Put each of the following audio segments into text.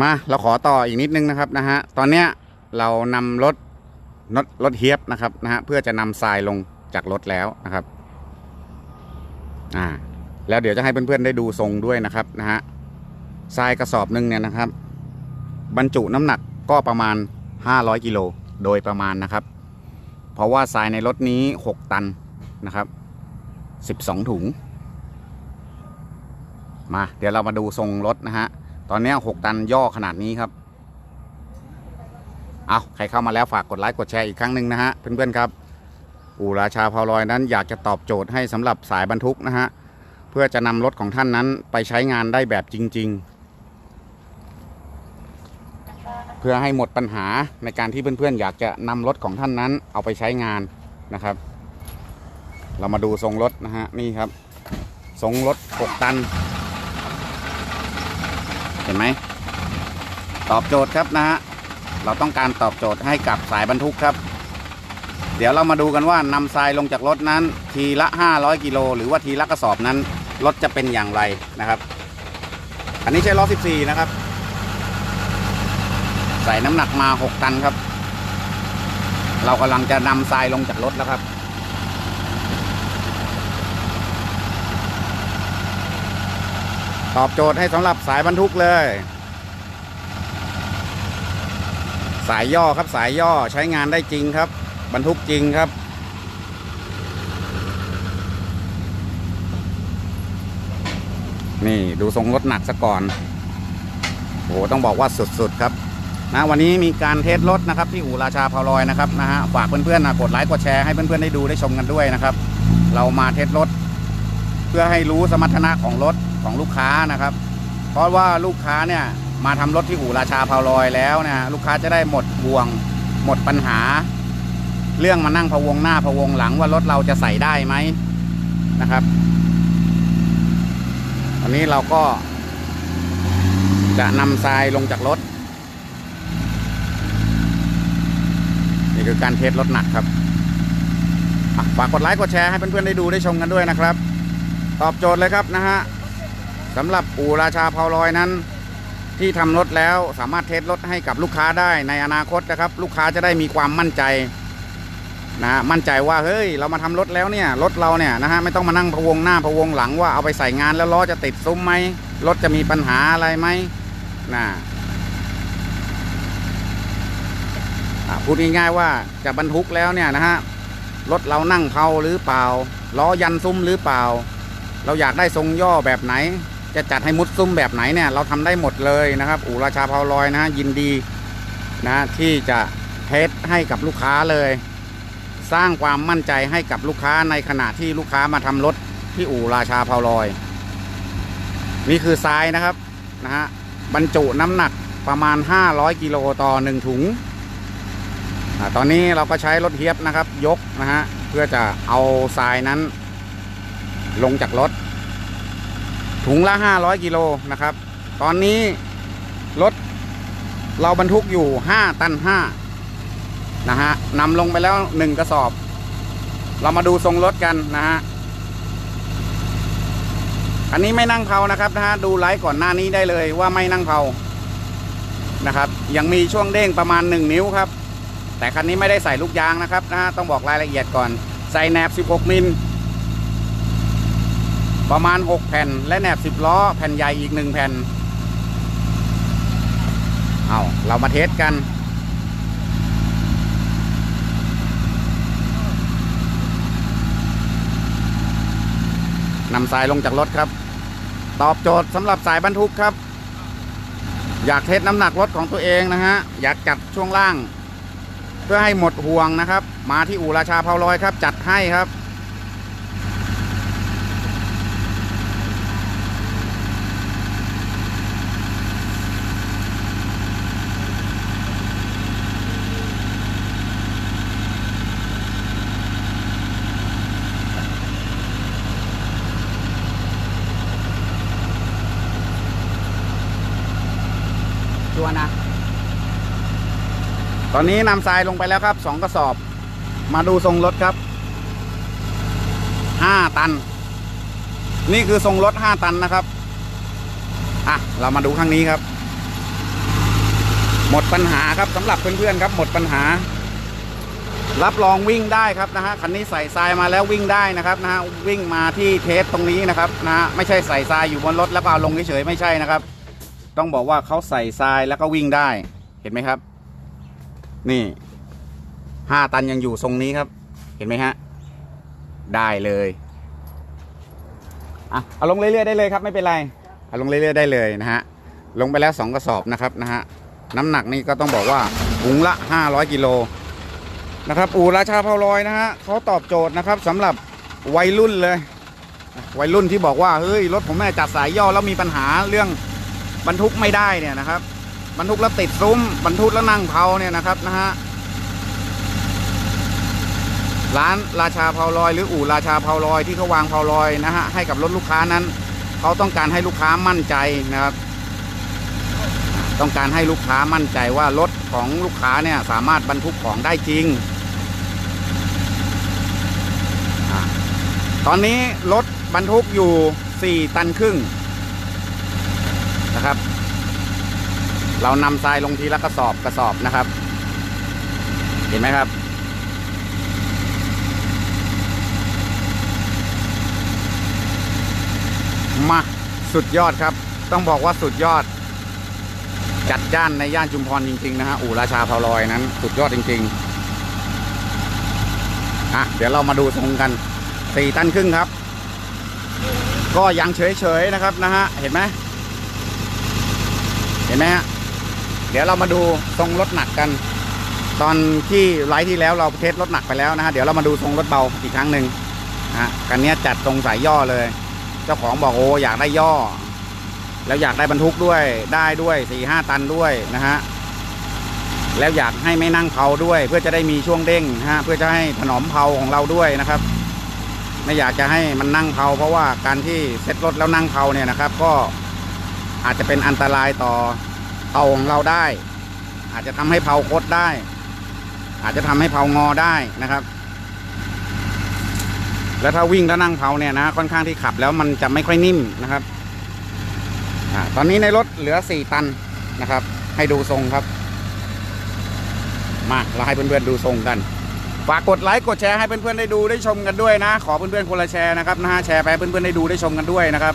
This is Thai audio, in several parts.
มาเราขอต่ออีกนิดนึงนะครับนะฮะตอนเนี้ยเรานำรถรถรถเฮียบนะครับนะฮะเพื่อจะนำทรายลงจากรถแล้วนะครับอ่าแล้วเดี๋ยวจะให้เพื่อนๆได้ดูทรงด้วยนะครับนะฮะทรายกระสอบหนึ่งเนี่ยนะครับ บรรจุน้ำหนักก็ประมาณ 500กิโลโดยประมาณนะครับ เพราะว่าทรายในรถนี้ 6 ตันนะครับ 12 ถุง มา เดี๋ยวเรามาดูทรงรถนะฮะ ตอนนี้6ตันย่อขนาดนี้ครับ เอาใครเข้ามาแล้วฝากกดไลค์กดแชร์อีกครั้งหนึ่งนะฮะเพื่อนๆครับ อู่ราชาพาวลอยนั้นอยากจะตอบโจทย์ให้สำหรับสายบรรทุกนะฮะเพื่อจะนำรถของท่านนั้นไปใช้งานได้แบบจริง ๆ เพื่อให้หมดปัญหาในการที่เพื่อนๆ อยากจะนำรถของท่านนั้นเอาไปใช้งานนะครับ เรามาดูทรงรถนะฮะนี่ครับทรงรถ 6 ตัน เห็นไหมตอบโจทย์ครับนะฮะเราต้องการตอบโจทย์ให้กับสายบรรทุกครับ เดี๋ยวเรามาดูกันว่านำทรายลงจากรถนั้น ทีละ 500 กิโลหรือว่าทีละกระสอบนั้นรถจะเป็นอย่างไรนะครับ อันนี้ใช้ล้อ 14 นะครับ ใส่น้ำหนักมา 6 ตันครับ เรากำลังจะนำทรายลงจากรถแล้วครับ ตอบโจทย์ให้สำหรับสายบรรทุกเลย สายย่อครับสายย่อใช้งานได้จริงครับ บรรทุกจริงครับ นี่ดูทรงรถหนักซะก่อนโอ้โหต้องบอกว่าสุดๆครับนะวันนี้มีการเทสรถนะครับที่อู่ราชาพาลอยนะครับนะฮะฝากเพื่อนๆนะกดไลค์กดแชร์ให้เพื่อนๆได้ดูได้ชมกันด้วยนะครับ เรามาเทสรถ เพื่อให้รู้สมรรถนะของรถ ของลูกค้านะครับ เพราะว่าลูกค้าเนี่ยมาทำรถที่อู่ราชาพาวลอยแล้วนะลูกค้าจะได้หมดห่วง หมดปัญหา เรื่องมานั่งพะวงหน้าพะวงหลังว่ารถเราจะใส่ได้ไหมนะครับอันนี้เราก็จะนำทรายลงจากรถ นี่คือการเทสรถหนักครับฝากกดไลค์กดแชร์ให้เพื่อนๆได้ดูได้ชมกันด้วยนะครับ ตอบโจทย์เลยครับนะฮะ สำหรับอู่ราชาเพาลอยนั้น ที่ทำรถแล้วสามารถเทสรถให้กับลูกค้าได้ในอนาคตนะครับ ลูกค้าจะได้มีความมั่นใจนะมั่นใจว่าเฮ้ยเรามาทำรถแล้วเนี่ยรถเราเนี่ยนะฮะไม่ต้องมานั่งพะวงหน้าพะวงหลังว่าเอาไปใส่งานแล้วล้อจะติดซุ้มไหมรถจะมีปัญหาอะไรไหมนะอะพูดง่ายๆว่าจะบรรทุกแล้วเนี่ยนะฮะรถเรานั่งเพาหรือเปล่าล้อยันซุ้มหรือเปล่า เราอยากได้ทรงย่อแบบไหน จะจัดให้มุดซุ้มแบบไหนเนี่ยเราทำได้หมดเลยนะครับ อู่ราชาเพาลอยนะยินดีนะที่จะเทสให้กับลูกค้าเลย สร้างความมั่นใจให้กับลูกค้าในขณะที่ลูกค้ามาทำรถที่อู่ราชาเพาลอย นี่คือทรายนะครับนะฮะบรรจุน้ำหนักประมาณ 500กิโลต่อหนึ่งถุงอตอนนี้เราก็ใช้รถเฮียบนะครับ ยกนะฮะเพื่อจะเอาทรายนั้นลงจากรถ ถุงละ 500 กิโลนะครับ ตอนนี้รถเราบรรทุกอยู่ 5 ตัน5นะฮะนำลงไปแล้ว 1 กระสอบ เรามาดูทรงรถกันนะฮะ อันนี้ไม่นั่งเผานะครับนะฮะดูไลฟ์ก่อนหน้านี้ได้เลยว่าไม่นั่งเผานะครับ ยังมีช่วงเด้งประมาณ 1 นิ้วครับ แต่คันนี้ไม่ได้ใส่ลูกยางนะครับนะฮะต้องบอกรายละเอียดก่อน ใส่แหนบ 16 มิล ประมาณ 6 แผ่น และแหนบ 10 ล้อ แผ่นใหญ่อีก 1 แผ่น เอาเรามาเทสกัน นำทรายลงจากรถครับ ตอบโจทย์สำหรับสายบรรทุกครับ อยากเทสน้ำหนักรถของตัวเองนะฮะ อยากจัดช่วงล่าง เพื่อให้หมดห่วงนะครับ มาที่อู่ราชาเผาลอยครับ จัดให้ครับ ชัวนะ ตอนนี้นำทรายลงไปแล้วครับสองกระสอบ มาดูทรงรถครับห้าตัน นี่คือทรงรถห้าตันนะครับ อะ เรามาดูข้างนี้ครับ หมดปัญหาครับสำหรับเพื่อนๆครับ หมดปัญหา รับรองวิ่งได้ครับนะฮะคันนี้ใส่ทรายมาแล้ววิ่งได้นะครับนะฮะวิ่งมาที่เทสตรงนี้นะครับนะฮะไม่ใช่ใส่ทรายอยู่บนรถแล้วก็เอาลงเฉยๆไม่ใช่นะครับ ต้องบอกว่าเขาใส่ทรายแล้วก็วิ่งได้ เห็นไหมครับ นี่ห้าตันยังอยู่ทรงนี้ครับ เห็นไหมฮะ ได้เลยอะเอาลงเรื่อยๆได้เลยครับไม่เป็นไรเอาลงเรื่อยๆได้เลยนะฮะลงไปแล้วสองกระสอบนะครับนะฮะน้ำหนักนี่ก็ต้องบอกว่าถุงละ 500 กิโลนะครับอู่ราชาเผาลอยนะฮะเขาตอบโจทย์นะครับสำหรับวัยรุ่นเลย วัยรุ่นที่บอกว่าเฮ้ยรถผมแม่จัดสายย่อแล้วมีปัญหาเรื่อง บรรทุกไม่ได้เนี่ยนะครับ บรรทุกแล้วติดซุ้ม บรรทุกแล้วนั่งเผาเนี่ยนะครับนะฮะร้านราชาเผาลอย หรืออู่ราชาเผาลอยที่เขาวางเผาลอยนะฮะให้กับรถลูกค้านั้นเขาต้องการให้ลูกค้ามั่นใจนะครับ ต้องการให้ลูกค้ามั่นใจว่ารถของลูกค้าเนี่ยสามารถบรรทุกของได้จริงอตอนนี้รถบรรทุกอยู่ 4 ตันครึ่ง นะครับ เรานำทรายลงทีละกระสอบกระสอบนะครับ เห็นไหมครับ มาสุดยอดครับ ต้องบอกว่าสุดยอด จัดจ้านในย่านชุมพรจริง ๆ นะฮะอู่ราชาเผาลอยนั้น สุดยอดจริง ๆ อะ เดี๋ยวเรามาดูทรงกันสี่ตันครึ่งครับก็ยังเฉยๆนะครับนะฮะ เห็นไหม เห็นไหมฮะ เดี๋ยวเรามาดูทรงรถหนักกัน ตอนที่ไลฟ์ที่แล้วเราเทสรถหนักไปแล้วนะฮะ เดี๋ยวเรามาดูทรงรถเบาอีกครั้งหนึ่งฮะกันนี้จัดทรงสายย่อเลย เจ้าของบอกโอ้อยากได้ย่อ แล้วอยากได้บรรทุกด้วย ได้ด้วยสี่ห้าตันด้วยนะฮะ แล้วอยากให้ไม่นั่งเผาด้วย เพื่อจะได้มีช่วงเด้งฮะ เพื่อจะให้ถนอมเผาของเราด้วยนะครับไม่อยากจะให้มันนั่งเผาเพราะว่าการที่เซ็ตรถแล้วนั่งเผาเนี่ยนะครับ ก็ อาจจะเป็นอันตรายต่อเผาของเราได้ อาจจะทำให้เผาคดได้ อาจจะทำให้เผางอได้นะครับ แล้วถ้าวิ่งแล้วนั่งเผาเนี่ยนะค่อนข้างที่ขับแล้วมันจะไม่ค่อยนิ่มนะครับอตอนนี้ในรถเหลือ4ตันนะครับ ให้ดูทรงครับ มาเราให้เพื่อนๆดูทรงกันฝากกดไลค์กดแชร์ให้เพื่อนๆได้ดูได้ชมกันด้วยนะ ขอเพื่อนๆคนละแชร์นะครับนะฮะแชร์ไปเพื่อนๆได้ดูได้ชมกันด้วยนะครับ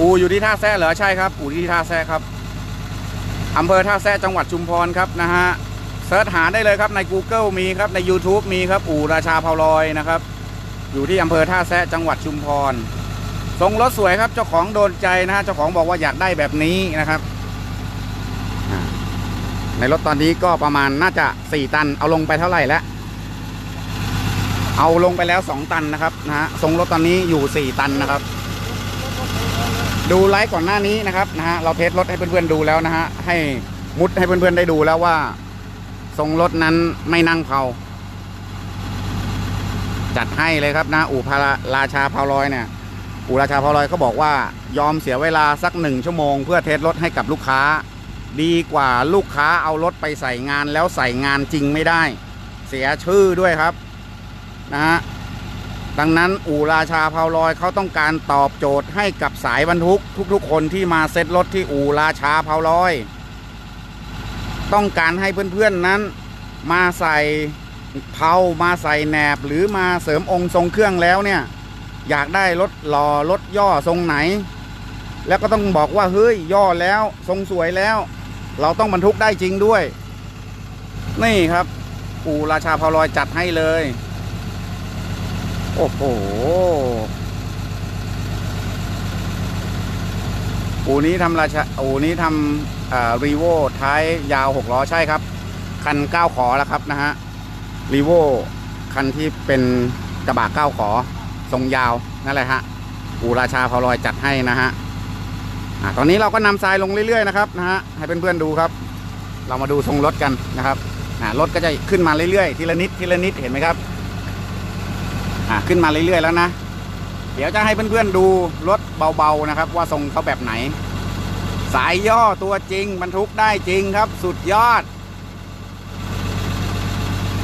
อูอยู่ที่ท่าแซะเหรอใช่ครับ อูที่ท่าแซะครับอำเภอท่าแซะจังหวัดชุมพรครับนะฮะเสิร์ชหาได้เลยครับใน Google มีครับใน YouTube มีครับ อู่ราชาเผาลอยนะครับ อยู่ที่อำเภอท่าแซะจังหวัดชุมพรทรงรถสวยครับเจ้าของโดนใจนะฮะเจ้าของบอกว่าอยากได้แบบนี้นะครับในรถตอนนี้ก็ประมาณน่าจะ 4 ตัน เอาลงไปเท่าไหร่แล้วเอาลงไปแล้ว 2 ตันนะครับนะฮะทรงรถตอนนี้อยู่ 4 ตันนะครับ ดูไลฟ์ก่อนหน้านี้นะครับนะฮะเราเทสรถให้เพื่อนๆดูแล้วนะฮะให้มุดให้เพื่อนๆได้ดูแล้วว่า ทรงรถนั้นไม่นั่งเผาจัดให้เลยครับนะอู่พาราราชาเผาลอยเนี่ยอู่ราชาพอลอยเขาบอกว่ายอมเสียเวลาสักหนึ่งชั่วโมง เพื่อเทสรถให้กับลูกค้า ดีกว่าลูกค้าเอารถไปใส่งานแล้วใส่งานจริงไม่ได้ เสียชื่อด้วยครับนะฮะ ดังนั้นอู่ราชาพาลอยเขาต้องการตอบโจทย์ให้กับสายบรรทุก ทุกๆ คนที่มาเซ็ตรถที่อู่ราชาพาลอย ต้องการให้เพื่อนๆนั้นมาใส่เผามาใส่แหนบหรือมาเสริมองค์ทรงเครื่องแล้วเนี่ย อยากได้รถหล่อรถย่อทรงไหน แล้วก็ต้องบอกว่าเฮ้ยย่อแล้วทรงสวยแล้ว เราต้องบรรทุกได้จริงด้วย นี่ครับปู่ราชาพาลอยจัดให้เลย โอ้โห อูนี้ทำราชาอูนี้ทำรีโวท้ายยาวหกล้อใช่ครับ คันเก้าขอแล้วครับนะฮะรีโวคันที่เป็นกระบะเก้าขอทรงยาวนั่นแหละฮะ อูราชาพาลอยจัดให้นะฮะตอนนี้เราก็นำทรายลงเรื่อยๆนะครับนะฮะให้เพื่อนๆดูครับ เรามาดูทรงรถกันนะครับรถก็จะขึ้นมาเรื่อยๆ ทีละนิดทีละนิดเห็นไหมครับ อ่าขึ้นมาเรื่อยๆแล้วนะ เดี๋ยวจะให้เพื่อนๆดูรถเบาๆนะครับ ว่าทรงเขาแบบไหน สายย่อตัวจริงบรรทุกได้จริงครับ สุดยอด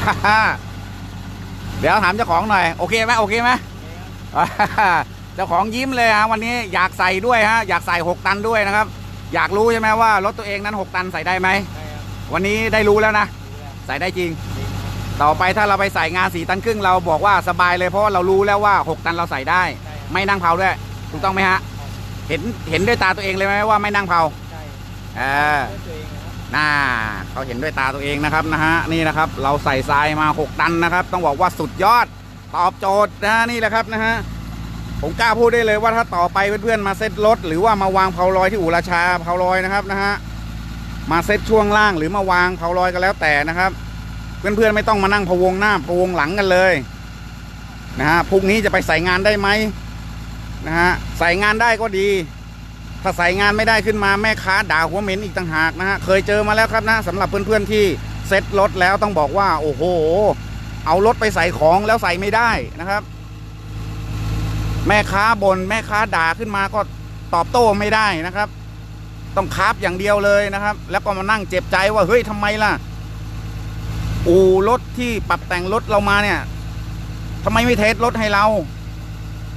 ฮ่าฮ่าเดี๋ยวถามเจ้าของหน่อยโอเคไหมโอเคไหมเจ้าของยิ้มเลยฮะวันนี้อยากใส่ด้วยฮะอยากใส่หกตันด้วยนะครับ อยากรู้ใช่ไหมว่ารถตัวเองนั้น6ตันใส่ได้ไหมใช่ครับวันนี้ได้รู้แล้วนะรู้แล้วใส่ได้จริงจริงครับ ต่อไปถ้าเราไปใส่งานสีตันครึ่งเราบอกว่าสบายเลยเพราะว่าเรารู้แล้วว่า 6 ตันเราใส่ได้ ใช่ครับ ไม่นั่งเผาด้วยถูกต้องไหมฮะเห็นเห็นด้วยตาตัวเองเลยไหมว่าไม่นั่งเผาใช่เออ ด้วยตัวเองนะครับน่าเขาเห็นด้วยตาตัวเองนะครับนะฮะนี่นะครับเราใส่ทรายมา 6 ตันนะครับ ต้องบอกว่าสุดยอดตอบโจทย์นะฮะนี่แหละครับนะฮะผมกล้าพูดได้เลยว่าถ้าต่อไปเพื่อนๆมาเซ็ตรถ หรือว่ามาวางเผาลอยที่อู่ราชาเผาลอยนะครับนะฮะมาเซ็ตช่วงล่างหรือมาวางเผาลอยก็แล้วแต่นะครับ เพื่อนๆไม่ต้องมานั่งพะวงหน้าพะวงหลังกันเลยนะฮะพรุ่งนี้จะไปใส่งานได้ไหมนะฮะใส่งานได้ก็ดี ถ้าใส่งานไม่ได้ขึ้นมาแม่ค้าด่าหัวเหม็นอีกต่างหากนะฮะเคยเจอมาแล้วครับนะสำหรับเพื่อนๆที่เซ็ตรถแล้วต้องบอกว่า โอ้โห เอารถไปใส่ของแล้วใส่ไม่ได้นะครับ แม่ค้าบนแม่ค้าด่าขึ้นมาก็ตอบโต้ไม่ได้นะครับ ต้องคาบอย่างเดียวเลยนะครับ แล้วก็มานั่งเจ็บใจว่าเฮ้ยทำไมล่ะ อู่รถที่ปรับแต่งรถเรามาเนี่ยทำไมไม่เทสรถให้เรา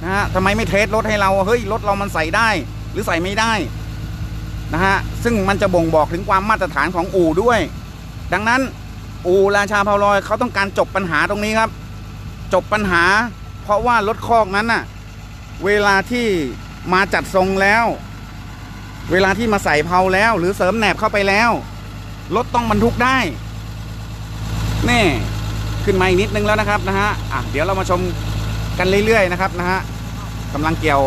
นะฮะทำไมไม่เทสรถให้เราเฮ้ยรถเรามันใส่ได้ หรือใส่ไม่ได้นะฮะซึ่งมันจะบ่งบอกถึงความมาตรฐานของอู่ด้วย ดังนั้นอู่ราชาพาวลอยเขาต้องการจบปัญหาตรงนี้ครับ จบปัญหา เพราะว่ารถคอกนั้นน่ะเวลาที่มาจัดทรงแล้ว เวลาที่มาใส่เพาแล้ว หรือเสริมแหนบเข้าไปแล้วรถต้องบรรทุกได้ นี่ขึ้นมาอีกนิดนึงแล้วนะครับนะฮะอะเดี๋ยวเรามาชมกันเรื่อยๆนะครับนะฮะกำลังเกี่ยว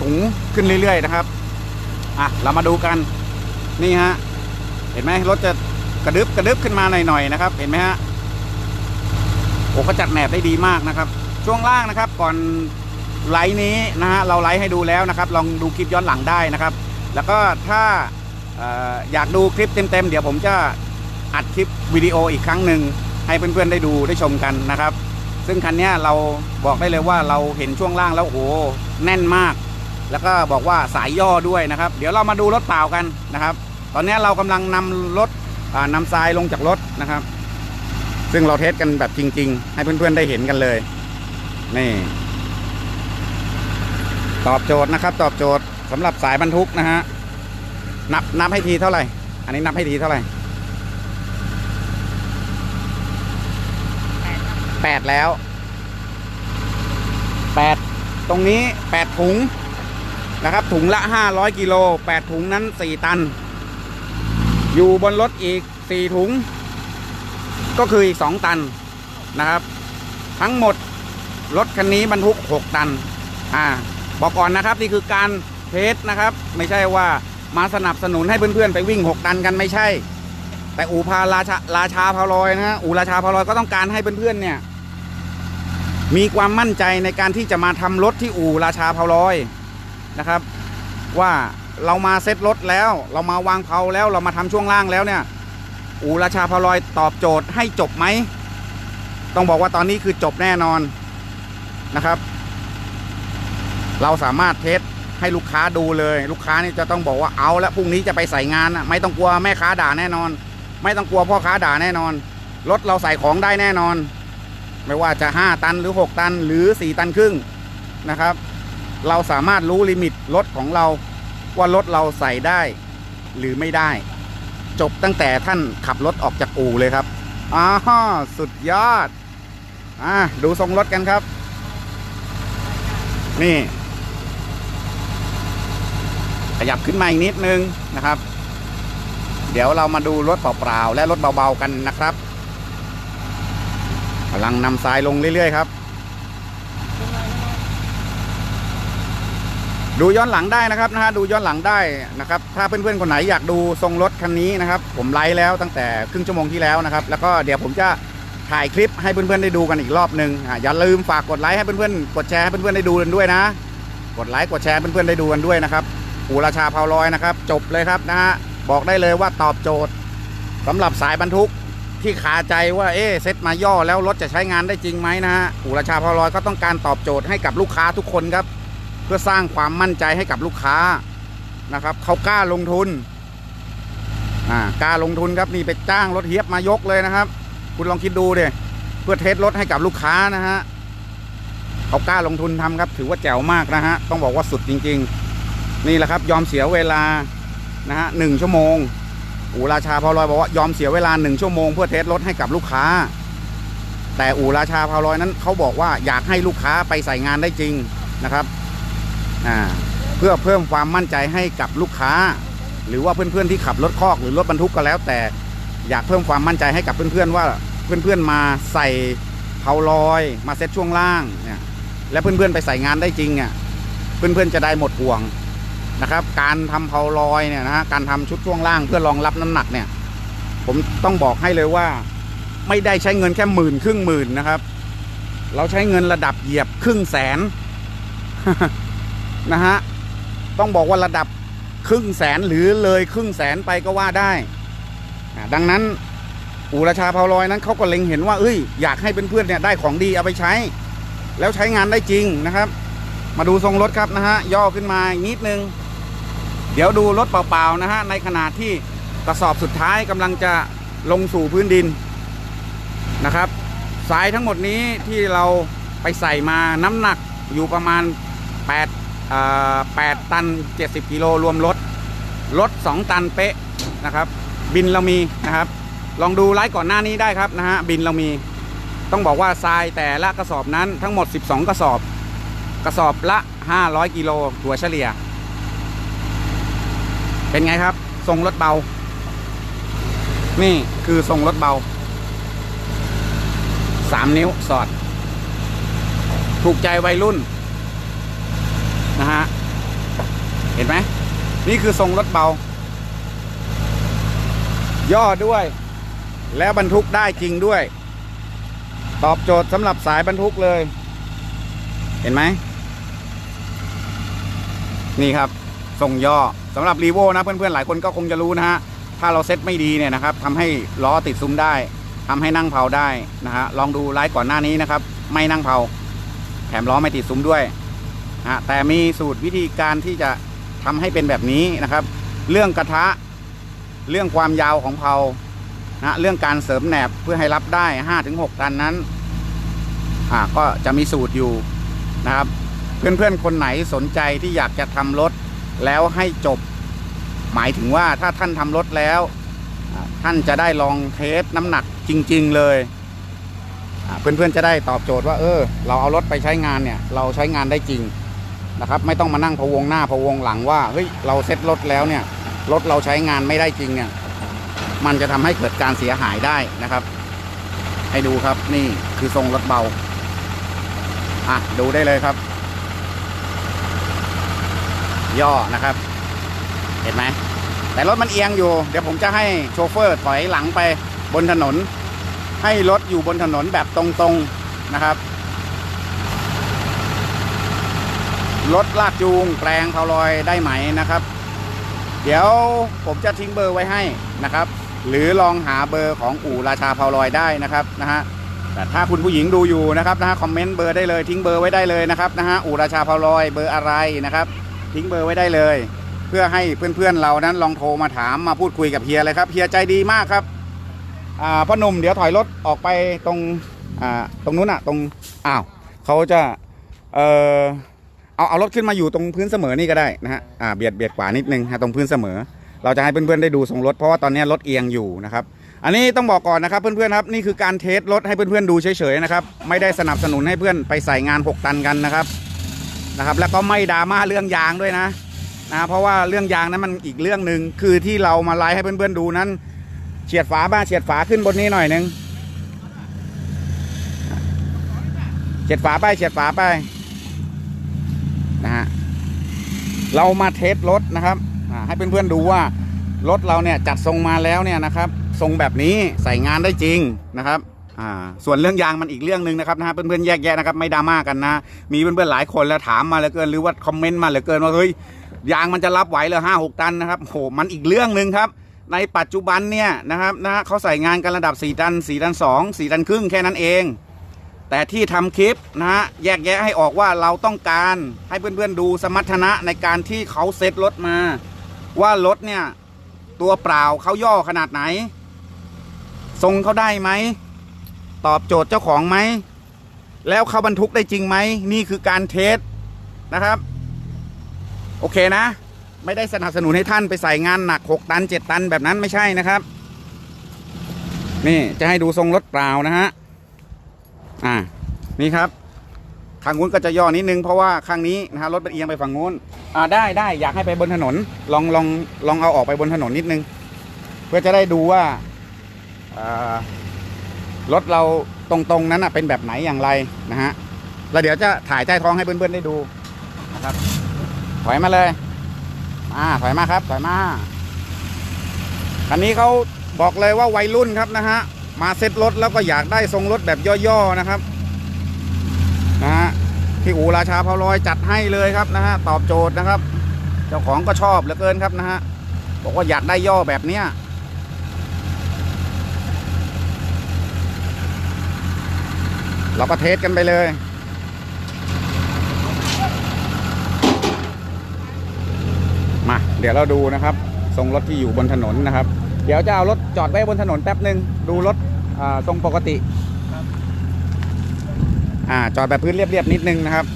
ถุงขึ้นเรื่อยๆนะครับอะเรามาดูกันนี่ฮะเห็นไหมรถจะกระดึบกระดึบขึ้นมาหน่อยๆนะครับ เห็นไหมฮะโอ้เขาจัดแหนบได้ดีมากนะครับ ช่วงล่างนะครับก่อนไลฟ์นี้นะฮะเราไลฟ์ให้ดูแล้วนะครับ ลองดูคลิปย้อนหลังได้นะครับ แล้วก็ถ้าอออยากดูคลิปเต็มๆ เดี๋ยวผมจะอัดคลิปวิดีโออีกครั้งหนึ่ง ให้เพื่อนๆได้ดูได้ชมกันนะครับ ซึ่งคันนี้เราบอกได้เลยว่าเราเห็นช่วงล่างแล้วโอ้โหแน่นมาก แล้วก็บอกว่าสายย่อด้วยนะครับ เดี๋ยวเรามาดูรถเปล่ากันนะครับ ตอนนี้เรากำลังนำรถอ่านำทรายลงจากรถนะครับ ซึ่งเราเทสกันแบบจริง ๆ ให้เพื่อนๆได้เห็นกันเลยนี่ตอบโจทย์นะครับ ตอบโจทย์สำหรับสายบรรทุกนะฮะนับนับให้ทีเท่าไหร่ อันนี้นับให้ทีเท่าไหร่ แปดแล้วแปดตรงนี้แปดถุงนะครับ ถุงละห้าร้อยกิโลแปดถุงนั้นสี่ตัน อยู่บนรถอีกสี่ถุง ก็คืออีกสองตันนะครับ ทั้งหมดรถคันนี้บรรทุกหกตัน อ่า บอกก่อนนะครับ นี่คือการเทสนะครับ ไม่ใช่ว่ามาสนับสนุนให้เพื่อนๆ ไปวิ่ง 6 ตันกันไม่ใช่ แต่อูพาราชาราชาพาลอยนะฮะอูราชาพาลอยก็ต้องการให้เพื่อนๆเนี่ย มีความมั่นใจในการที่จะมาทำรถที่อู่ราชาเพาลอยนะครับ ว่าเรามาเซ็ตรถแล้ว เรามาวางเพาแล้วเรามาทำช่วงล่างแล้วเนี่ย อู่ราชาเพาลอยตอบโจทย์ให้จบไหมต้องบอกว่าตอนนี้คือจบแน่นอนนะครับ เราสามารถเทสให้ลูกค้าดูเลย ลูกค้านี่จะต้องบอกว่าเอาและพรุ่งนี้จะไปใส่งานน่ะไม่ต้องกลัวแม่ค้าด่าแน่นอน ไม่ต้องกลัวพ่อค้าด่าแน่นอนรถเราใส่ของได้แน่นอน ไม่ว่าจะ 5 ตันหรือ 6 ตันหรือ 4 ตันครึ่งนะครับ เราสามารถรู้ลิมิตรถของเรา ว่ารถเราใส่ได้หรือไม่ได้ จบตั้งแต่ท่านขับรถออกจากอู่เลยครับอ้าสุดยอดอ่าดูทรงรถกันครับ นี่ ขยับขึ้นมาอีกนิดนึงนะครับ เดี๋ยวเรามาดูรถเปล่าๆและรถเบาๆกันนะครับ กำลังนำทรายลงเรื่อยๆครับ ดูย้อนหลังได้นะครับนะฮะดูย้อนหลังได้นะครับ ถ้าเพื่อนๆคนไหนอยากดูทรงรถคันนี้นะครับ ผมไลฟ์แล้วตั้งแต่ครึ่งชั่วโมงที่แล้วนะครับ แล้วก็เดี๋ยวผมจะถ่ายคลิปให้เพื่อนๆได้ดูกันอีกรอบหนึ่งอะอย่าลืมฝากกดไลค์ให้เพื่อนๆกดแชร์ให้เพื่อนๆได้ดูกันด้วยนะ กดไลค์กดแชร์เพื่อนๆได้ดูกันด้วยนะครับอูราชาเพาลอยนะครับ จบเลยครับนะฮะบอกได้เลยว่าตอบโจทย์สำหรับสายบรรทุก ที่คาใจว่าเอ๊เซ็ตมาย่อแล้วรถจะใช้งานได้จริงไหมนะฮะอูราชาพาวลอยก็ต้องการตอบโจทย์ให้กับลูกค้าทุกคนครับ เพื่อสร้างความมั่นใจให้กับลูกค้านะครับเขากล้าลงทุนอ่ากล้าลงทุนครับนี่ไปจ้างรถเฮียบมายกเลยนะครับ คุณลองคิดดูเดิเพื่อเทสรถให้กับลูกค้านะฮะเขากล้าลงทุนทำครับ ถือว่าแจ๋วมากนะฮะต้องบอกว่าสุดจริง ๆ นี่แหละครับยอมเสียเวลานะฮะหนึ่งชั่วโมง อู่ราชาพาวลอยบอกว่ายอมเสียเวลาหนึ่งชั่วโมงเพื่อเทสรถให้กับลูกค้า แต่อู่ราชาพาวลอยนั้นเขาบอกว่าอยากให้ลูกค้าไปใส่งานได้จริงนะครับอ่าเพื่อเพิ่มความมั่นใจให้กับลูกค้า หรือว่าเพื่อนๆที่ขับรถคอกหรือรถบรรทุกก็แล้ว แต่อยากเพิ่มความมั่นใจให้กับเพื่อนๆว่าเพื่อนๆมาใส่เผาลอย มาเซ็ตช่วงล่างเนี่ยและเพื่อนๆไปใส่งานได้จริงอะเพื่อนๆจะได้หมดห่วง นะครับ การทำเผาลอยเนี่ยนะฮะการทำชุดช่วงล่างเพื่อรองรับน้ำหนักเนี่ย ผมต้องบอกให้เลยว่า ไม่ได้ใช้เงินแค่หมื่นครึ่งหมื่นนะครับ เราใช้เงินระดับเหยียบครึ่งแสนนะฮะต้องบอกว่าระดับครึ่งแสนหรือเลยครึ่งแสนไปก็ว่าได้ดังนั้นอูราชาเพาลอยนั้นเขาก็เล็งเห็นว่าเอ้ยอยากให้เพื่อนๆเนี่ยได้ของดีเอาไปใช้ แล้วใช้งานได้จริงนะครับ มาดูทรงรถครับนะฮะย่อขึ้นมาอีกนิดนึง เดี๋ยวดูรถเปล่าๆนะฮะในขณะที่กระสอบสุดท้ายกำลังจะลงสู่พื้นดินนะครับสายทั้งหมดนี้ที่เราไปใส่มาน้ำหนักอยู่ประมาณ8เอ่อ8ตัน 70 กิโลรวมรถรถ 2 ตันเป๊ะนะครับ บินเรามีนะครับ ลองดูไลฟ์ก่อนหน้านี้ได้ครับนะฮะบินเรามี ต้องบอกว่าทรายแต่ละกระสอบนั้นทั้งหมด 12 กระสอบ กระสอบละ 500 กิโลถัวเฉลี่ย เป็นไงครับ ทรงรถเบา นี่คือทรงรถเบาสามนิ้วสอด ถูกใจวัยรุ่น นะฮะ เห็นไหม นี่คือทรงรถเบา ย่อด้วย แล้วบรรทุกได้จริงด้วย ตอบโจทย์สำหรับสายบรรทุกเลย เห็นไหม นี่ครับ ทรงย่อสำหรับรีโวนะเพื่อนๆหลายคนก็คงจะรู้นะฮะถ้าเราเซ็ตไม่ดีเนี่ยนะครับทำให้ล้อติดซุ้มได้ทำให้นั่งเผาได้นะฮะลองดูไลฟ์ก่อนหน้านี้นะครับไม่นั่งเผาแถมล้อไม่ติดซุ้มด้วยนะฮะแต่มีสูตรวิธีการที่จะทำให้เป็นแบบนี้นะครับ เรื่องกระทะเรื่องความยาวของเผานะเรื่องการเสริมแหนบเพื่อให้รับได้5-6ตันนั้นอ่าก็จะมีสูตรอยู่นะครับ เพื่อนๆคนไหนสนใจที่อยากจะทำรถ แล้วให้จบ หมายถึงว่าถ้าท่านทำรถแล้ว ท่านจะได้ลองเทสน้ำหนักจริง ๆ เลยเพื่อนๆจะได้ตอบโจทย์ว่า เออ เราเอารถไปใช้งานเนี่ย เราใช้งานได้จริงนะครับ ไม่ต้องมานั่งพะวงหน้าพะวงหลังว่าเฮ้ยเราเซ็ตรถแล้วเนี่ยรถเราใช้งานไม่ได้จริงเนี่ย มันจะทำให้เกิดการเสียหายได้นะครับ ให้ดูครับนี่คือทรงรถเบา อะ ดูได้เลยครับ ย่อนะครับ เห็นไหมแต่รถมันเอียงอยู่ เดี๋ยวผมจะให้โชเฟอร์ถอยหลังไปบนถนน ให้รถอยู่บนถนนแบบตรงๆนะครับรถลากจูงแปลงเผาลอยได้ไหมนะครับ เดี๋ยวผมจะทิ้งเบอร์ไว้ให้นะครับ หรือลองหาเบอร์ของอู่ราชาเผาลอยได้นะครับนะฮะแต่ถ้าคุณผู้หญิงดูอยู่นะครับนะฮะคอมเมนต์เบอร์ได้เลยทิ้งเบอร์ไว้ได้เลยนะครับนะฮะอู่ราชาเผาลอยเบอร์อะไรนะครับ ทิ้งเบอร์ไว้ได้เลย เพื่อให้เพื่อนๆเรานั้นลองโทรมาถามมาพูดคุยกับเฮียเลยครับเฮียใจดีมากครับอ่าพ่อหนุ่มเดี๋ยวถอยรถออกไปตรงอ่าตรงนู้นอะตรงอ้าวเขาจะเออเอาเอารถขึ้นมาอยู่ตรงพื้นเสมอนี่ก็ได้นะฮะอ่าเบียดเบียดขวานิดนึงฮะตรงพื้นเสมอ เราจะให้เพื่อนๆได้ดูทรงรถเพราะว่าตอนนี้รถเอียงอยู่นะครับอันนี้ต้องบอกก่อนนะครับเพื่อนๆครับนี่คือการเทสรถให้เพื่อนๆดูเฉยๆนะครับไม่ได้สนับสนุนให้เพื่อนไปใส่งาน 6 ตันกันนะครับ นะครับ แล้วก็ไม่ดราม่าเรื่องยางด้วยนะนะเพราะว่าเรื่องยางนั้นมันอีกเรื่องหนึ่งคือที่เรามาไลฟ์ให้เพื่อนๆดูนั้น เฉียดฝาบ้างเฉียดฝาขึ้นบนนี้หน่อยหนึงเฉียดฝาไปเฉียดฝาไปนะฮะเรามาเทสรถนะครับให้เพื่อนๆดูว่ารถเราเนี่ยจัดทรงมาแล้วเนี่ยนะครับ ทรงแบบนี้ใส่งานได้จริงนะครับ อ่าส่วนเรื่องยางมันอีกเรื่องหนึ่งนะครับนะฮะเพื่อนๆแยกแยะนะครับไม่ดราม่ากันนะมีเพื่อนๆหลายคนแล้วถามมาเหลือเกินหรือว่าคอมเมนต์มาเหลือเกินว่าเฮ้ยยางมันจะรับไหวเหรอห้าหกตันนะครับโหมันอีกเรื่องหนึ่งครับ ในปัจจุบันเนี่ยนะครับนะฮะเขาใส่งานกันระดับ4ตัน4ตัน2 4ตันครึ่งแค่นั้นเอง แต่ที่ทำคลิปนะฮะแยกแยะให้ออกว่าเราต้องการให้เพื่อนๆดูสมรรถนะในการที่เขาเซ็ตรถมา ว่ารถเนี่ยตัวเปล่าเขาย่อขนาดไหนทรงเขาได้ไหม ตอบโจทย์เจ้าของไหม แล้วเขาบรรทุกได้จริงไหม นี่คือการเทสนะครับ โอเคนะ ไม่ได้สนับสนุนให้ท่านไปใส่งานหนัก 6 ตัน 7 ตันแบบนั้นไม่ใช่นะครับ นี่จะให้ดูทรงรถเปล่านะฮะ อ่า นี่ครับข้างนู้นก็จะย่อนิดนึงเพราะว่าข้างนี้นะฮะรถมันเอียงไปฝั่งนู้น อ่าได้ได้อยากให้ไปบนถนน ลองลองลองเอาออกไปบนถนนนิดนึง เพื่อจะได้ดูว่าอ่า รถเราตรงๆนั้นนะเป็นแบบไหนอย่างไรนะฮะแล้วเดี๋ยวจะถ่ายใต้ท้องให้เพื่อนๆได้ดูนะครับ ถอยมาเลยมาถอยมาครับ ถอยมาคันนี้เขาบอกเลยว่าวัยรุ่นครับนะฮะมาเซ็ตรถแล้วก็อยากได้ทรงรถแบบย่อๆนะครับนะฮะที่อูราชาพาวลอยจัดให้เลยครับนะฮะตอบโจทย์นะครับ เจ้าของก็ชอบเหลือเกินครับนะฮะบอกว่าอยากได้ย่อแบบเนี้ย เราก็เทสกันไปเลย มา เดี๋ยวเราดูนะครับ ทรงรถที่อยู่บนถนนนะครับ เดี๋ยวจะเอารถจอดไว้บนถนนแป๊บหนึ่งดูรถอ่าทรงปกติอ่าจอดแบบพื้นเรียบๆนิดนึงนะครับ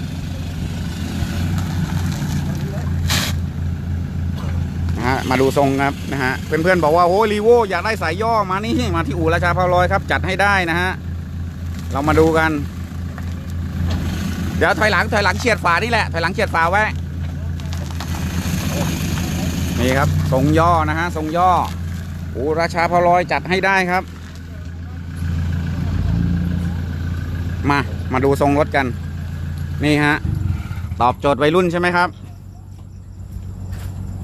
นะฮะมาดูทรงครับนะฮะเพื่อนๆบอกว่าโอ้รีโวอยากได้สายย่อมานี่มาที่อู่ราชาพาลอยครับ จัดให้ได้นะฮะ เรามาดูกัน เดี๋ยวถอยหลังถอยหลังเฉียดฝานี่แหละถอยหลังเฉียดฝาไว้ นี่ครับทรงย่อนะฮะทรงย่ออูราชาพลอยจัดให้ได้ครับ มามาดูทรงรถกัน นี่ฮะตอบโจทย์วัยรุ่นใช่ไหมครับ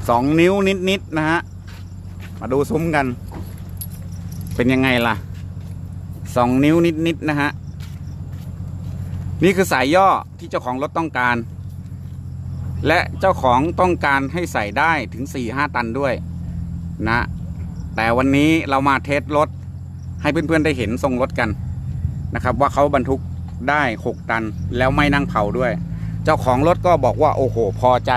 สองนิ้วนิดๆนะฮะ มาดูซุ้มกัน เป็นยังไงล่ะ สองนิ้วนิดๆนะฮะ นี่คือสายย่อที่เจ้าของรถต้องการ และเจ้าของต้องการให้ใส่ได้ถึง 4-5 ตันด้วยนะ แต่วันนี้เรามาเทสรถให้เพื่อนๆได้เห็นทรงรถกันนะครับ ว่าเขาบรรทุกได้ 6 ตันแล้วไม่นั่งเผาด้วย เจ้าของรถก็บอกว่าโอ้โห พอใจ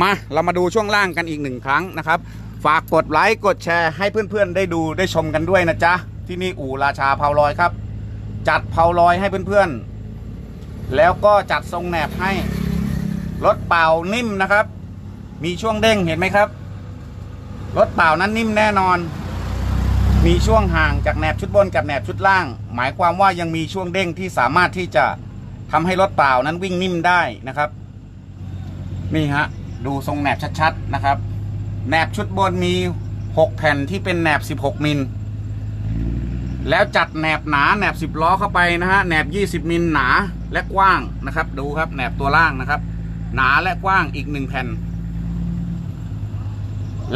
มาเรามาดูช่วงล่างกันอีกหนึ่งครั้งนะครับ ฝากกดไลค์กดแชร์ให้เพื่อนๆได้ดูได้ชมกันด้วยนะจ๊ะ ที่นี่อู่ราชาเผาลอยครับ จัดเผาลอยให้เพื่อนๆ แล้วก็จัดทรงแหนบให้รถเป่านิ่มนะครับ มีช่วงเด้งเห็นไหมครับ รถเป่านั้นนิ่มแน่นอน มีช่วงห่างจากแหนบชุดบนกับแหนบชุดล่าง หมายความว่ายังมีช่วงเด้งที่สามารถที่จะทำให้รถเปล่านั้นวิ่งนิ่มได้นะครับ นี่ฮะ ดูทรงแหนบชัดๆนะครับ แหนบชุดบนมี 6 แผ่นที่เป็นแหนบ 16 มิล แล้วจัดแหนบหนาแหนบ 10 ล้อเข้าไปนะฮะแหนบ 20 มิลหนาและกว้างนะครับ ดูครับแหนบตัวล่างนะครับ หนาและกว้างอีกหนึ่งแผ่น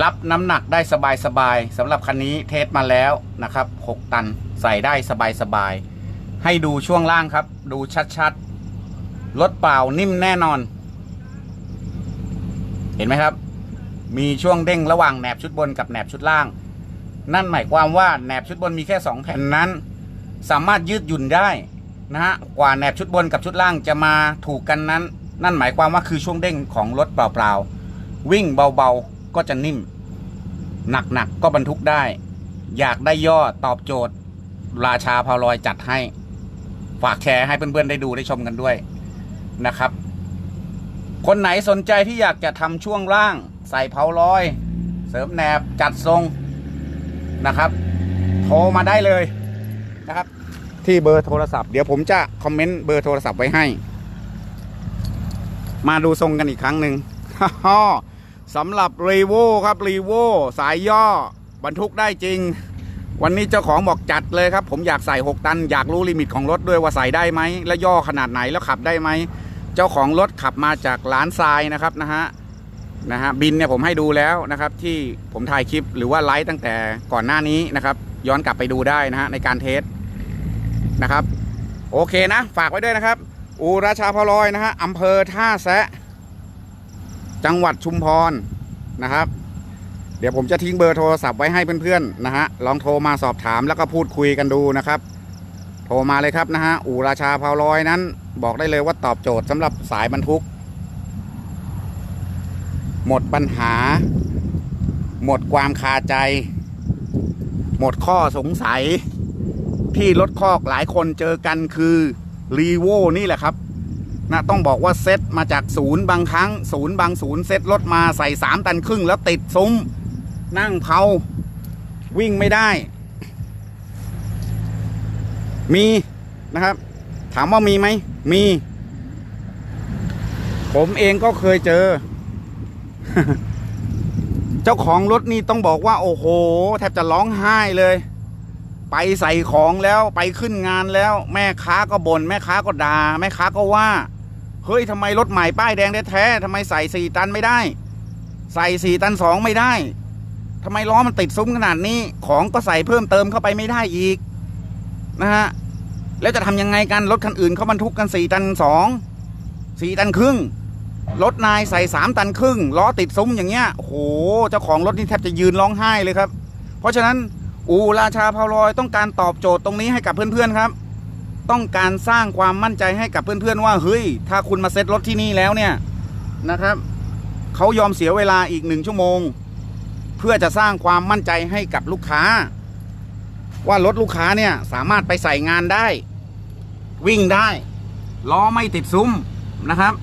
รับน้ำหนักได้สบายๆสำหรับคันนี้เทสมาแล้วนะครับ 6 ตันใส่ได้สบายๆให้ดูช่วงล่างครับ ดูชัดๆรถเปล่านิ่มแน่นอน เห็นไหมครับ มีช่วงเด้งระหว่างแหนบชุดบนกับแหนบชุดล่าง นั่นหมายความว่าแหนบชุดบนมีแค่ 2 แผ่นนั้น สามารถยืดหยุ่นได้นะฮะกว่าแหนบชุดบนกับชุดล่างจะมาถูกกันนั้น นั่นหมายความว่าคือช่วงเด้งของรถเปล่าๆวิ่งเบาๆก็จะนิ่ม หนักๆก็บรรทุกได้ อยากได้ย่อตอบโจทย์ ราชาพาลอยจัดให้ ฝากแชร์ให้เพื่อนๆได้ดูได้ชมกันด้วยนะครับ คนไหนสนใจที่อยากจะทำช่วงล่าง ใส่เผาลอย เสริมแหนบจัดทรง นะครับ โทรมาได้เลยนะครับ ที่เบอร์โทรศัพท์เดี๋ยวผมจะคอมเมนต์เบอร์โทรศัพท์ไว้ให้ มาดูทรงกันอีกครั้งหนึ่งสำหรับรีโวครับรีโวสายย่อบรรทุกได้จริง วันนี้เจ้าของบอกจัดเลยครับ ผมอยากใส่ 6 ตัน อยากรู้ลิมิตของรถด้วยว่าใส่ได้ไหม และย่อขนาดไหนแล้วขับได้ไหม เจ้าของรถขับมาจากร้านทรายนะครับนะฮะ นะฮะบินเนี่ยผมให้ดูแล้วนะครับ ที่ผมถ่ายคลิปหรือว่าไลฟ์ตั้งแต่ก่อนหน้านี้นะครับ ย้อนกลับไปดูได้นะฮะในการเทสนะครับ โอเคนะ ฝากไว้ด้วยนะครับ อูราชาพลอยนะฮะอำเภอท่าแซะ จังหวัดชุมพรนะครับ เดี๋ยวผมจะทิ้งเบอร์โทรศัพท์ไว้ให้เพื่อนๆนะฮะลองโทรมาสอบถามแล้วก็พูดคุยกันดูนะครับ โทรมาเลยครับนะฮะอู่ราชาพาวลอยนั้น บอกได้เลยว่าตอบโจทย์สำหรับสายบรรทุก หมดปัญหา หมดความคาใจ หมดข้อสงสัย ที่รถคอกหลายคนเจอกันคือรีโวนี่แหละครับนะต้องบอกว่าเซตมาจากศูนย์บางครั้งศูนย์บางศูนย์เซตรถมาใส่สามตันครึ่งแล้วติดซุ้ม นั่งเผาวิ่งไม่ได้ มีนะครับ ถามว่ามีไหม มี ผมเองก็เคยเจอ เจ้าของรถนี่ต้องบอกว่า โอ้โห แทบจะร้องไห้เลย ไปใส่ของแล้วไปขึ้นงานแล้ว แม่ค้าก็บน่นแม่ค้าก็ด่าแม่ค้าก็ว่าเฮ้ยทำไมรถใหม่ป้ายแดงแท้ๆทำไมใส่สี่ตันไม่ได้ ใส่สี่ตันสองไม่ได้ทำไมล้อมันติดซุ้มขนาดนี้ของก็ใส่เพิ่มเติมเข้าไปไม่ได้อีก นะฮะแล้วจะทำยังไงกันรถคันอื่นเขาบรรทุกกันสี่ตันสองสี่ตันครึ่ง รถนายใส่สามตันครึ่งล้อติดซุ้มอย่างเงี้ยโอ้โหเจ้าของรถนี่แทบจะยืนร้องไห้เลยครับ เพราะฉะนั้นอูราชาพาวลอยต้องการตอบโจทย์ตรงนี้ให้กับเพื่อนๆครับ ต้องการสร้างความมั่นใจให้กับเพื่อนๆว่าเฮ้ย ถ้าคุณมาเซ็ตรถที่นี่แล้วเนี่ยนะครับเขายอมเสียเวลาอีกหนึ่งชั่วโมง เพื่อจะสร้างความมั่นใจให้กับลูกค้า ว่ารถลูกค้าเนี่ยสามารถไปใส่งานได้ วิ่งได้ล้อไม่ติดซุ้มนะครับ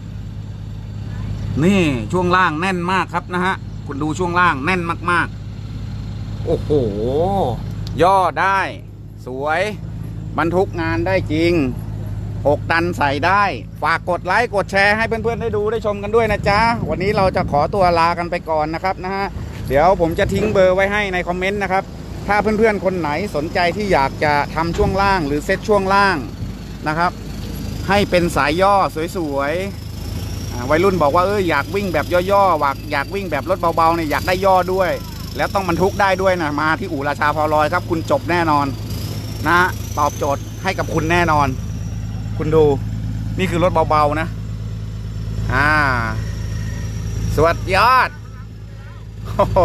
นี่ช่วงล่างแน่นมากครับนะฮะ คุณดูช่วงล่างแน่นมากๆ โอ้โห ย่อได้ สวย บรรทุกงานได้จริง6ตันใส่ได้ ฝากกดไลค์กดแชร์ให้เพื่อนๆได้ดูได้ชมกันด้วยนะจ๊ะ วันนี้เราจะขอตัวลากันไปก่อนนะครับนะฮะ เดี๋ยวผมจะทิ้งเบอร์ไว้ให้ในคอมเมนต์นะครับ ถ้าเพื่อนๆคนไหนสนใจที่อยากจะทำช่วงล่างหรือเซตช่วงล่างนะครับ ให้เป็นสายย่อสวยๆ วัยรุ่นบอกว่าเอออยากวิ่งแบบย่อๆอยากอยากวิ่งแบบรถเบาๆเนี่ยอยากได้ย่อด้วย แล้วต้องบรรทุกได้ด้วยนะมาที่อู่ราชาพอลอยครับ คุณจบแน่นอนนะตอบโจทย์ให้กับคุณแน่นอน คุณดูนี่คือรถเบาๆนะ อ่า สวัสดยอดโอ้โห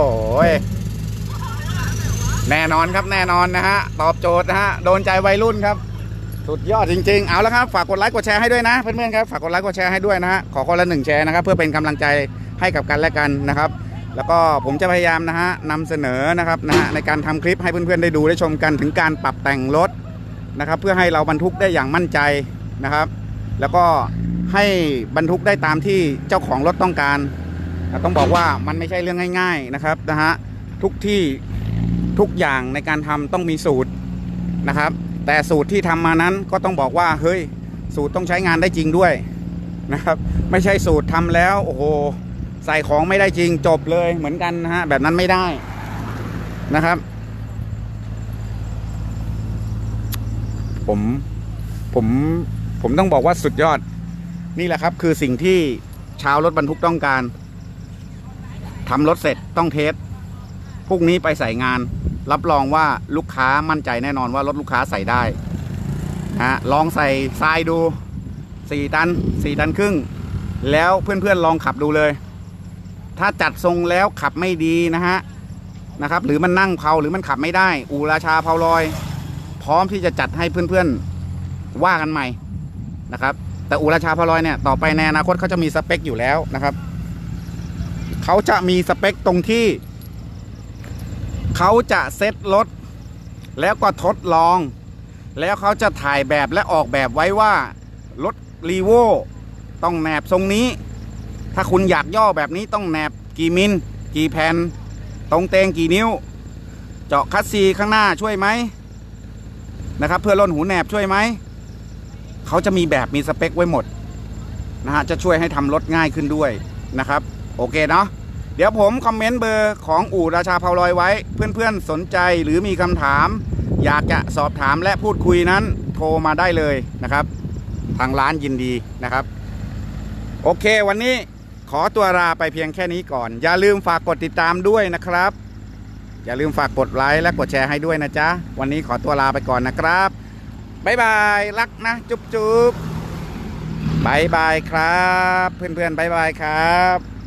แน่นอนครับแน่นอนนะฮะ ตอบโจทย์นะฮะ โดนใจวัยรุ่นครับ สุดยอดจริง ๆ เอาแล้วครับ ฝากกดไลค์กดแชร์ให้ด้วยนะ เพื่อนๆครับ ฝากกดไลค์กดแชร์ให้ด้วยนะฮะ ขอคนละหนึ่งแชร์นะครับ เพื่อเป็นกำลังใจให้กับกันและกันนะครับ แล้วก็ผมจะพยายามนะฮะนำเสนอนะครับนะฮะในการทำคลิปให้เพื่อนๆได้ดูได้ชมกันถึงการปรับแต่งรถนะครับ เพื่อให้เราบรรทุกได้อย่างมั่นใจนะครับ แล้วก็ให้บรรทุกได้ตามที่เจ้าของรถต้องการต้องบอกว่ามันไม่ใช่เรื่องง่าย ๆนะครับนะฮะทุกที่ทุกอย่างในการทำต้องมีสูตรนะครับ แต่สูตรที่ทำมานั้นก็ต้องบอกว่าเฮ้ยสูตรต้องใช้งานได้จริงด้วยนะครับ ไม่ใช่สูตรทำแล้วโอ้โหใส่ของไม่ได้จริงจบเลยเหมือนกันนะฮะแบบนั้นไม่ได้นะครับ ผมผมผมต้องบอกว่าสุดยอด นี่แหละครับ คือสิ่งที่ชาวรถบรรทุกต้องการทำรถเสร็จต้องเทสพรุ่งนี้ไปใส่งาน รับรองว่าลูกค้ามั่นใจแน่นอนว่ารถลูกค้าใส่ได้นะฮะลองใส่ทรายดู 4 ตัน 4 ตันครึ่ง แล้วเพื่อนๆลองขับดูเลย ถ้าจัดทรงแล้วขับไม่ดีนะฮะนะครับ หรือมันนั่งเผาหรือมันขับไม่ได้ อูราชาเผาลอย พร้อมที่จะจัดให้เพื่อนๆว่ากันใหม่นะครับ แต่อูราชาเผาลอยเนี่ยต่อไปในอนาคตเขาจะมีสเปคอยู่แล้วนะครับเขาจะมีสเปคตรงที่ เขาจะเซ็ตรถ แล้วก็ทดลอง แล้วเขาจะถ่ายแบบและออกแบบไว้ว่า รถรีโวต้องแหนบทรงนี้ ถ้าคุณอยากย่อแบบนี้ต้องแหนบกี่มิลกี่แผ่นตรงเตงกี่นิ้ว เจาะคัสซีข้างหน้าช่วยไหมนะครับเพื่อล่นหูแหนบช่วยไหมเขาจะมีแบบมีสเปคไว้หมดนะฮะจะช่วยให้ทำรถง่ายขึ้นด้วยนะครับ โอเคเนาะ เดี๋ยวผมคอมเมนต์เบอร์ของอู่ราชาเผาลอยไว้ เพื่อนๆสนใจหรือมีคำถาม อยากจะสอบถามและพูดคุยนั้น โทรมาได้เลยนะครับ ทางร้านยินดีนะครับ โอเควันนี้ขอตัวลาไปเพียงแค่นี้ก่อน อย่าลืมฝากกดติดตามด้วยนะครับ อย่าลืมฝากกดไลค์และกดแชร์ให้ด้วยนะจ๊ะ วันนี้ขอตัวลาไปก่อนนะครับบ๊ายบายรักนะ จุ๊บจุ๊บบายบายครับ เพื่อนๆบายบายครับ